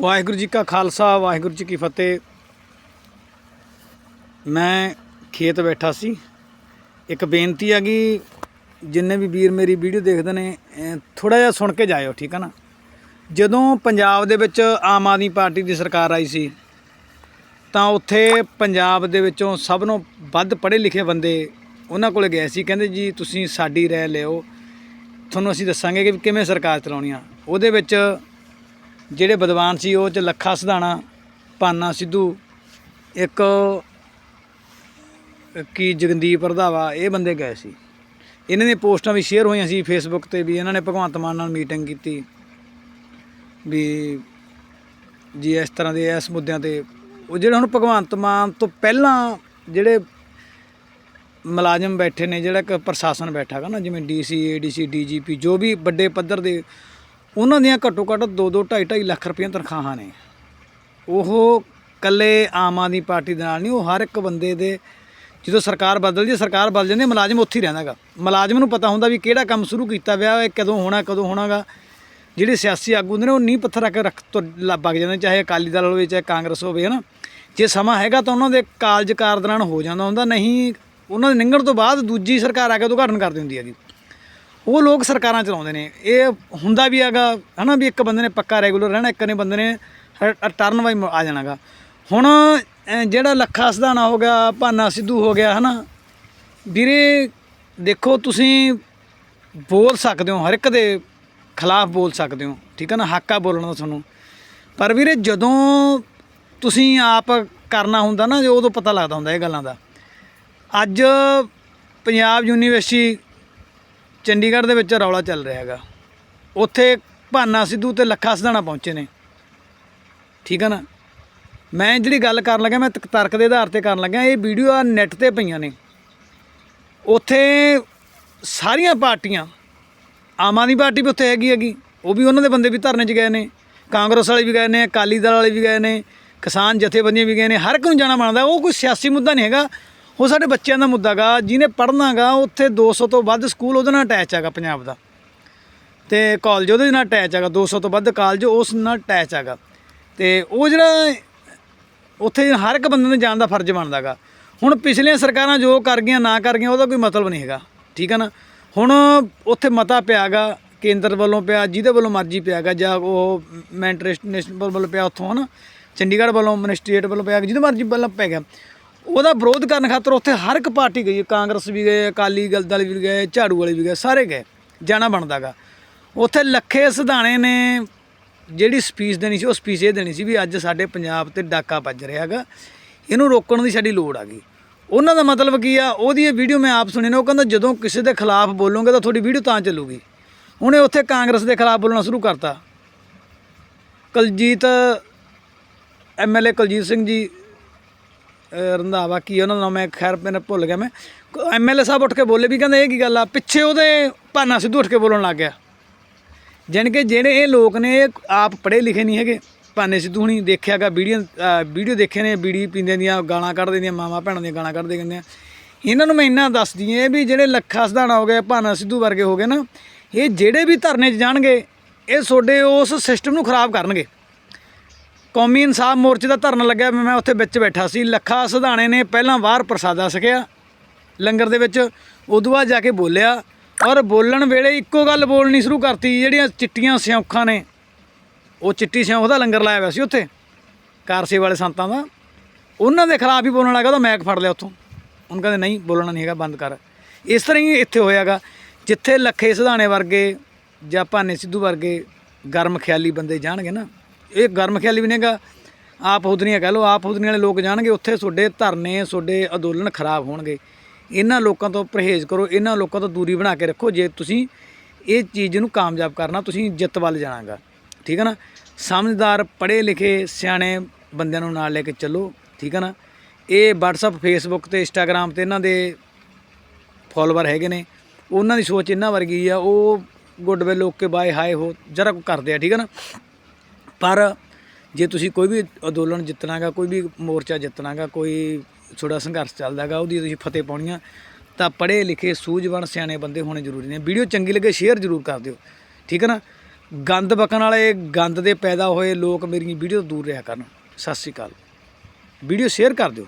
ਵਾਹਿਗੁਰੂ ਜੀ ਕਾ ਖਾਲਸਾ, ਵਾਹਿਗੁਰੂ ਜੀ ਕੀ ਫਤਿਹ। ਮੈਂ ਖੇਤ ਬੈਠਾ ਸੀ। ਇੱਕ ਬੇਨਤੀ ਆ ਕਿ ਜਿੰਨੇ ਵੀ ਵੀਰ ਮੇਰੀ ਵੀਡੀਓ ਦੇਖਦੇ ਨੇ ਥੋੜਾ ਜਿਹਾ ਸੁਣ ਕੇ ਜਾਇਓ, ਠੀਕ ਹੈ ਨਾ? ਜਦੋਂ ਪੰਜਾਬ ਦੇ ਵਿੱਚ ਆਮ ਆਦਮੀ ਪਾਰਟੀ ਦੀ ਸਰਕਾਰ ਆਈ ਸੀ, ਤਾਂ ਉੱਥੇ ਪੰਜਾਬ ਦੇ ਵਿੱਚੋਂ ਸਭ ਨੂੰ ਵੱਧ ਪੜ੍ਹੇ ਲਿਖੇ ਬੰਦੇ ਉਹਨਾਂ ਕੋਲੇ ਗਏ ਸੀ। ਕਹਿੰਦੇ ਜੀ, ਤੁਸੀਂ ਸਾਡੀ ਰਾਏ ਲਿਓ। ਤੁਹਾਨੂੰ ਅਸੀਂ ਦੱਸਾਂਗੇ ਕਿ ਕਿਵੇਂ ਸਰਕਾਰ ਚਲਾਉਣੀ ਆ। ਉਹਦੇ ਵਿੱਚ ਜਿਹੜੇ ਵਿਦਵਾਨ ਸੀ ਉਹ ਚ ਲੱਖਾ ਸਿਧਾਣਾ, ਪਾਨਾ ਸਿੱਧੂ, ਇੱਕ ਕੀ ਜਗਦੀਪ ਰਧਾਵਾ, ਇਹ ਬੰਦੇ ਗਏ ਸੀ। ਇਹਨਾਂ ਦੀਆਂ ਪੋਸਟਾਂ ਵੀ ਸ਼ੇਅਰ ਹੋਈਆਂ ਸੀ ਫੇਸਬੁੱਕ ਤੇ ਵੀ ਇਹਨਾਂ ਨੇ ਭਗਵੰਤ ਮਾਨ ਨਾਲ ਮੀਟਿੰਗ ਕੀਤੀ ਵੀ ਜੀ ਇਸ ਤਰ੍ਹਾਂ ਦੇ ਇਸ ਮੁੱਦਿਆਂ ਤੇ। ਉਹ ਜਿਹੜੇ ਹੁਣ ਭਗਵੰਤ ਮਾਨ ਤੋਂ ਪਹਿਲਾਂ ਜਿਹੜੇ ਮੁਲਾਜ਼ਮ ਬੈਠੇ ਨੇ, ਜਿਹੜਾ ਇੱਕ ਪ੍ਰਸ਼ਾਸਨ ਬੈਠਾ ਹੈਗਾ ਨਾ, ਜਿਵੇਂ ਡੀਸੀ ਏਡੀਸੀ ਡੀਜੀਪੀ ਜੋ ਵੀ ਵੱਡੇ ਪੱਧਰ ਦੇ ਉਹਨਾਂ ਦੀਆਂ ਘੱਟੋ ਘੱਟ 2 2 2.5 2.5 ਲੱਖ ਰੁਪਏ ਤਨਖਾਹਾਂ ਨੇ। ਉਹ ਕੱਲੇ ਆਮ ਆਦਮੀ ਪਾਰਟੀ ਦੇ ਨਾਲ ਨਹੀਂ, ਉਹ ਹਰ ਇੱਕ ਬੰਦੇ ਦੇ ਜਦੋਂ ਸਰਕਾਰ ਬਦਲਦੀ ਹੈ, ਸਰਕਾਰ ਬਦਲ ਜਾਂਦੀ ਹੈ, ਮੁਲਾਜ਼ਮ ਉੱਥੇ ਹੀ ਰਹਿੰਦਾਗਾ ਮੁਲਾਜ਼ਮ ਨੂੰ ਪਤਾ ਹੁੰਦਾ ਵੀ ਕਿਹੜਾ ਕੰਮ ਸ਼ੁਰੂ ਕੀਤਾ ਵਿਆ, ਇਹ ਕਦੋਂ ਹੋਣਾ, ਕਦੋਂ ਹੋਣਾਗਾ। ਜਿਹੜੇ ਸਿਆਸੀ ਆਗੂ ਹੁੰਦੇ ਨੇ, ਉਹ ਨੀਂਹ ਪੱਥਰ ਰੱਖ ਕੇ ਰੱਖ ਤੋਂ ਲੱਗ ਜਾਂਦੇ ਚਾਹੇ ਅਕਾਲੀ ਦਲ ਹੋਵੇ, ਚਾਹੇ ਕਾਂਗਰਸ ਹੋਵੇ, ਹਨਾ। ਜੇ ਸਮਾਂ ਹੈਗਾ ਤਾਂ ਉਹਨਾਂ ਦੇ ਕਾਲਜ ਕਾਰ ਦੌਰਾਨ ਹੋ ਜਾਂਦਾ ਹੁੰਦਾ, ਨਹੀਂ, ਉਹਨਾਂ ਦੇ ਨਿੰਗਣ ਤੋਂ ਬਾਅਦ ਦੂਜੀ ਸਰਕਾਰ ਆ ਕੇ ਉਦਘਾਟਨ ਕਰ ਦਿੰਦੀ ਹੈਗੀ। ਉਹ ਲੋਕ ਸਰਕਾਰਾਂ ਚਲਾਉਂਦੇ ਨੇ। ਇਹ ਹੁੰਦਾ ਵੀ ਹੈਗਾ, ਹਨਾ ਵੀ ਇੱਕ ਬੰਦੇ ਨੇ ਪੱਕਾ ਰੈਗੂਲਰ ਰਹਿਣਾ, ਇੱਕ ਨੇ ਬੰਦੇ ਨੇ ਟਰਨ ਵਾਈ ਆ ਜਾਣਾਗਾ। ਹੁਣ ਜਿਹੜਾ ਲੱਖਾ ਸਧਾਣਾ ਹੋ ਗਿਆ, ਭਾਨਾ ਸਿੱਧੂ ਹੋ ਗਿਆ, ਹਨਾ। ਵੀਰੇ, ਦੇਖੋ ਤੁਸੀਂ ਬੋਲ ਸਕਦੇ ਹੋ, ਹਰ ਇੱਕ ਦੇ ਖਿਲਾਫ ਬੋਲ ਸਕਦੇ ਹੋ, ਠੀਕ ਹੈ ਨਾ? ਹੱਕ ਆ ਬੋਲਣ ਦਾ ਤੁਹਾਨੂੰ। ਪਰ ਵੀਰੇ, ਜਦੋਂ ਤੁਸੀਂ ਆਪ ਕਰਨਾ ਹੁੰਦਾ ਨਾ, ਉਦੋਂ ਪਤਾ ਲੱਗਦਾ ਹੁੰਦਾ ਇਹ ਗੱਲਾਂ ਦਾ। ਅੱਜ ਪੰਜਾਬ ਯੂਨੀਵਰਸਿਟੀ ਚੰਡੀਗੜ੍ਹ ਦੇ ਵਿੱਚ ਰੌਲਾ ਚੱਲ ਰਿਹਾ ਹੈਗਾ। ਉੱਥੇ ਭਾਨਾ ਸਿੱਧੂ ਤੇ ਲੱਖਾ ਸਧਾਣਾ ਪਹੁੰਚੇ ਨੇ। ਠੀਕ ਹੈ ਨਾ? ਮੈਂ ਜਿਹੜੀ ਗੱਲ ਕਰਨ ਲੱਗਾ ਮੈਂ ਤਕ- ਤਰਕ ਦੇ ਆਧਾਰ ਤੇ ਕਰਨ ਲੱਗਾ ਇਹ ਵੀਡੀਓ ਆ ਨੈੱਟ ਤੇ ਪਈਆਂ ਨੇ। ਉੱਥੇ ਸਾਰੀਆਂ ਪਾਰਟੀਆਂ, ਆਮ ਆਦਮੀ ਪਾਰਟੀ ਵੀ ਉੱਥੇ ਹੈਗੀ ਹੈਗੀ, ਉਹ ਵੀ ਉਹਨਾਂ ਦੇ ਬੰਦੇ ਵੀ ਧਰਨੇ 'ਚ ਗਏ ਨੇ। ਕਾਂਗਰਸ ਵਾਲੇ ਵੀ ਗਏ ਨੇ, ਅਕਾਲੀ ਦਲ ਵਾਲੇ ਵੀ ਗਏ ਨੇ, ਕਿਸਾਨ ਜਥੇਬੰਦੀਆਂ ਵੀ ਗਏ ਨੇ, ਹਰ ਇੱਕ ਨੂੰ ਜਾਣਾ ਬਣਦਾ, ਉਹ ਕੋਈ ਸਿਆਸੀ ਮੁੱਦਾ ਨਹੀਂ ਹੈਗਾ। ਉਹ ਸਾਡੇ ਬੱਚਿਆਂ ਦਾ ਮੁੱਦਾ ਗਾ, ਜਿਹਨੇ ਪੜ੍ਹਨਾਗਾ ਉੱਥੇ 200 ਤੋਂ ਵੱਧ ਸਕੂਲ ਉਹਦੇ ਨਾਲ ਅਟੈਚ ਹੈਗਾ ਪੰਜਾਬ ਦਾ। ਤੇ ਕਾਲਜ ਉਹਦੇ ਨਾਲ ਅਟੈਚ ਹੈਗਾ 200 ਤੋਂ ਵੱਧ ਕਾਲਜ ਉਸ ਨਾਲ ਅਟੈਚ ਹੈਗਾ। ਤੇ ਉਹ ਜਿਹੜਾ ਉੱਥੇ ਹਰ ਇੱਕ ਬੰਦੇ ਨੂੰ ਜਾਣ ਦਾ ਫਰਜ਼ ਬਣਦਾਗਾ ਹੁਣ ਪਿਛਲੀਆਂ ਸਰਕਾਰਾਂ ਜੋ ਕਰ ਗਈਆਂ, ਨਾ ਕਰ ਗਈਆਂ, ਉਹਦਾ ਕੋਈ ਮਤਲਬ ਨਹੀਂ ਹੈਗਾ। ਠੀਕ ਹੈ ਨਾ? ਹੁਣ ਉੱਥੇ ਮਤਾ ਪਿਆਗਾ ਕੇਂਦਰ ਵੱਲੋਂ ਪਿਆ, ਜਿਹਦੇ ਵੱਲੋਂ ਮਰਜ਼ੀ ਪਿਆਗਾ ਜਾਂ ਉਹ ਨੈਸ਼ਨਲ ਵੱਲੋਂ ਪਿਆ ਉੱਥੋਂ, ਹਨਾ? ਚੰਡੀਗੜ੍ਹ ਵੱਲੋਂ ਮਨਿਸਟ੍ਰੇਟ ਵੱਲੋਂ ਪਿਆ ਜਿਹਦੇ ਮਰਜ਼ੀ ਵੱਲੋਂ ਪੈ ਗਿਆ। ਉਹਦਾ ਵਿਰੋਧ ਕਰਨ ਖਾਤਰ ਉੱਥੇ ਹਰ ਇੱਕ ਪਾਰਟੀ ਗਈ, ਕਾਂਗਰਸ ਵੀ ਗਏ, ਅਕਾਲੀ ਦਲ ਦਲ ਵੀ ਗਏ, ਝਾੜੂ ਵਾਲੇ ਵੀ ਗਏ, ਸਾਰੇ ਗਏ, ਜਾਣਾ ਬਣਦਾਗਾ ਉੱਥੇ ਲੱਖੇ ਸਿਧਾਣੇ ਨੇ ਜਿਹੜੀ ਸਪੀਚ ਦੇਣੀ ਸੀ, ਉਹ ਸਪੀਚ ਇਹ ਦੇਣੀ ਸੀ ਵੀ ਅੱਜ ਸਾਡੇ ਪੰਜਾਬ ਤੇ ਡਾਕਾ ਵੱਜ ਰਿਹਾ ਹੈਗਾ ਇਹਨੂੰ ਰੋਕਣ ਦੀ ਸਾਡੀ ਲੋੜ ਆ ਗਈ। ਉਹਨਾਂ ਦਾ ਮਤਲਬ ਕੀ ਆ ਉਹਦੀ ਇਹ ਵੀਡੀਓ ਮੈਂ ਆਪ ਸੁਣੀ ਨੇ, ਉਹ ਕਹਿੰਦਾ ਜਦੋਂ ਕਿਸੇ ਦੇ ਖਿਲਾਫ ਬੋਲੋਗੇ ਤਾਂ ਤੁਹਾਡੀ ਵੀਡੀਓ ਤਾਂ ਚੱਲੂਗੀ। ਉਹਨੇ ਉੱਥੇ ਕਾਂਗਰਸ ਦੇ ਖਿਲਾਫ ਬੋਲਣਾ ਸ਼ੁਰੂ ਕਰਤਾ। ਕੁਲਜੀਤ ਐਮਐਲਏ ਕੁਲਜੀਤ ਸਿੰਘ ਜੀ ਰੰਧਾਵਾ ਕੀ ਉਹਨਾਂ ਦਾ ਨਾਮ ਹੈ ਖੈਰ ਮੈਨੂੰ ਭੁੱਲ ਗਿਆ ਮੈਂ। ਐਮਐਲਏ ਸਾਹਿਬ ਉੱਠ ਕੇ ਬੋਲੇ ਵੀ ਕਹਿੰਦੇ ਇਹ ਕੀ ਗੱਲ ਆ, ਪਿੱਛੇ ਉਹਦੇ ਭਾਨਾ ਸਿੱਧੂ ਉੱਠ ਕੇ ਬੋਲਣ ਲੱਗ ਗਿਆ। ਜਾਣੀ ਕਿ ਜਿਹੜੇ ਇਹ ਲੋਕ ਨੇ, ਇਹ ਆਪ ਪੜ੍ਹੇ ਲਿਖੇ ਨਹੀਂ ਹੈਗੇ। ਭਾਨੇ ਸਿੱਧੂ ਹੁਣੀ ਦੇਖਿਆਗਾ ਵੀਡੀਓ ਵੀਡੀਓ ਦੇਖੇ ਨੇ, ਬੀੜੀ ਪੀਂਦੇ ਦੀਆਂ ਗਾਲਾਂ ਕੱਢਦੇ ਦੀਆਂ ਮਾਵਾਂ ਭੈਣਾਂ ਦੀਆਂ ਗਾਲਾਂ ਕੱਢਦੇ ਕਹਿੰਦੇ ਆ। ਇਹਨਾਂ ਨੂੰ ਮੈਂ ਇੰਨਾ ਦੱਸਦੀ ਹਾਂ ਵੀ ਜਿਹੜੇ ਲੱਖਾ ਸਧਾਣਾ ਹੋ ਗਏ, ਭਾਨਾ ਸਿੱਧੂ ਵਰਗੇ ਹੋ ਗਏ ਨਾ, ਇਹ ਜਿਹੜੇ ਵੀ ਧਰਨੇ 'ਚ ਜਾਣਗੇ, ਇਹ ਤੁਹਾਡੇ ਉਸ ਸਿਸਟਮ ਨੂੰ ਖਰਾਬ ਕਰਨਗੇ। ਕੌਮੀ ਇਨਸਾਫ ਮੋਰਚੇ ਦਾ ਧਰਨਾ ਲੱਗਿਆ ਮੈਂ ਉੱਥੇ ਵਿੱਚ ਬੈਠਾ ਸੀ। ਲੱਖਾ ਸਧਾਣੇ ਨੇ ਪਹਿਲਾਂ ਬਾਹਰ ਪ੍ਰਸਾਦਾ ਸਕਿਆ ਲੰਗਰ ਦੇ ਵਿੱਚ, ਉਦੋਂ ਬਾਅਦ ਜਾ ਕੇ ਬੋਲਿਆ ਔਰ ਬੋਲਣ ਵੇਲੇ ਇੱਕੋ ਗੱਲ ਬੋਲਣੀ ਸ਼ੁਰੂ ਕਰਤੀ, ਜਿਹੜੀਆਂ ਚਿੱਟੀਆਂ ਸਿਉਂਖਾਂ ਨੇ, ਉਹ ਚਿੱਟੀ ਸਿਉਂਖ ਦਾ ਲੰਗਰ ਲਾਇਆ ਹੋਇਆ ਸੀ ਉੱਥੇ ਕਾਰਸੇ ਵਾਲੇ ਸੰਤਾਂ ਦਾ। ਉਹਨਾਂ ਦੇ ਖਿਲਾਫ ਹੀ ਬੋਲਣ ਲੱਗਾ ਤਾਂ ਮੈਕ ਫੜ ਲਿਆ ਉੱਥੋਂ। ਉਹਨਾਂ ਕਹਿੰਦੇ ਨਹੀਂ, ਬੋਲਣਾ ਨਹੀਂ ਹੈਗਾ, ਬੰਦ ਕਰ। ਇਸ ਤਰ੍ਹਾਂ ਹੀ ਇੱਥੇ ਹੋਇਆਗਾ, ਜਿੱਥੇ ਲੱਖੇ ਸਿਧਾਣੇ ਵਰਗੇ ਜਾਂ ਭਾਨੇ ਸਿੱਧੂ ਵਰਗੇ ਗਰਮ ਖਿਆਲੀ ਬੰਦੇ ਜਾਣਗੇ ਨਾ ਇਹ ਗਰਮ ਖਿਆਲੀ ਵੀ ਨਹੀਂਗਾ ਆਪ ਹੁਦਰੀਆਂ ਕਹਿ ਲਓ, ਆਪ ਹੁਦਰੀਆਂ ਵਾਲੇ ਲੋਕ ਜਾਣਗੇ, ਉੱਥੇ ਤੁਹਾਡੇ ਧਰਨੇ, ਤੁਹਾਡੇ ਅੰਦੋਲਨ ਖਰਾਬ ਹੋਣਗੇ। ਇਹਨਾਂ ਲੋਕਾਂ ਤੋਂ ਪਰਹੇਜ਼ ਕਰੋ, ਇਹਨਾਂ ਲੋਕਾਂ ਤੋਂ ਦੂਰੀ ਬਣਾ ਕੇ ਰੱਖੋ। ਜੇ ਤੁਸੀਂ ਇਹ ਚੀਜ਼ ਨੂੰ ਕਾਮਯਾਬ ਕਰਨਾ, ਤੁਸੀਂ ਜਿੱਤ ਵੱਲ ਜਾਣਾਗਾ। ਠੀਕ ਹੈ ਨਾ? ਸਮਝਦਾਰ ਪੜ੍ਹੇ ਲਿਖੇ ਸਿਆਣੇ ਬੰਦਿਆਂ ਨੂੰ ਨਾਲ ਲੈ ਕੇ ਚੱਲੋ। ਠੀਕ ਹੈ ਨਾ? ਇਹ WhatsApp, Facebook ਤੇ Instagram ਤੇ ਇਹਨਾਂ ਦੇ ਫਾਲੋਅਰ ਹੈਗੇ ਨੇ। ਉਹਨਾਂ ਦੀ ਸੋਚ ਇਹਨਾਂ ਵਰਗੀ ਆ। ਉਹ ਗੁੱਡਵਿਲ ਕੇ ਬਾਏ ਹਾਏ ਹੋ ਜਰਾ ਕੁ ਕਰਦੇ ਆ। ਠੀਕ ਹੈ ਨਾ? ਪਰ ਜੇ ਤੁਸੀਂ ਕੋਈ ਵੀ ਅੰਦੋਲਨ ਜਿੱਤਣਾਗਾ, ਕੋਈ ਵੀ ਮੋਰਚਾ ਜਿੱਤਣਾਗਾ, ਕੋਈ ਛੋੜਾ ਸੰਘਰਸ਼ ਚੱਲਦਾਗਾ, ਉਹਦੀ ਤੁਸੀਂ ਫਤਿਹ ਪਾਉਣੀਆਂ ਤਾਂ ਪੜ੍ਹੇ ਲਿਖੇ, ਸੂਝਵਾਨ ਸਿਆਣੇ ਬੰਦੇ ਹੋਣੇ ਜ਼ਰੂਰੀ ਨੇ। ਵੀਡੀਓ ਚੰਗੀ ਲੱਗੇ, ਸ਼ੇਅਰ ਜ਼ਰੂਰ ਕਰ ਦਿਓ। ਠੀਕ ਹੈ ਨਾ? ਗੰਦ ਬਕਣ ਵਾਲੇ, ਗੰਦ ਦੇ ਪੈਦਾ ਹੋਏ ਲੋਕ ਮੇਰੀ ਵੀਡੀਓ ਤੋਂ ਦੂਰ ਰਿਹਾ ਕਰਨ। ਸਤਿ ਸ਼੍ਰੀ ਅਕਾਲ। ਵੀਡੀਓ ਸ਼ੇਅਰ ਕਰ ਦਿਓ।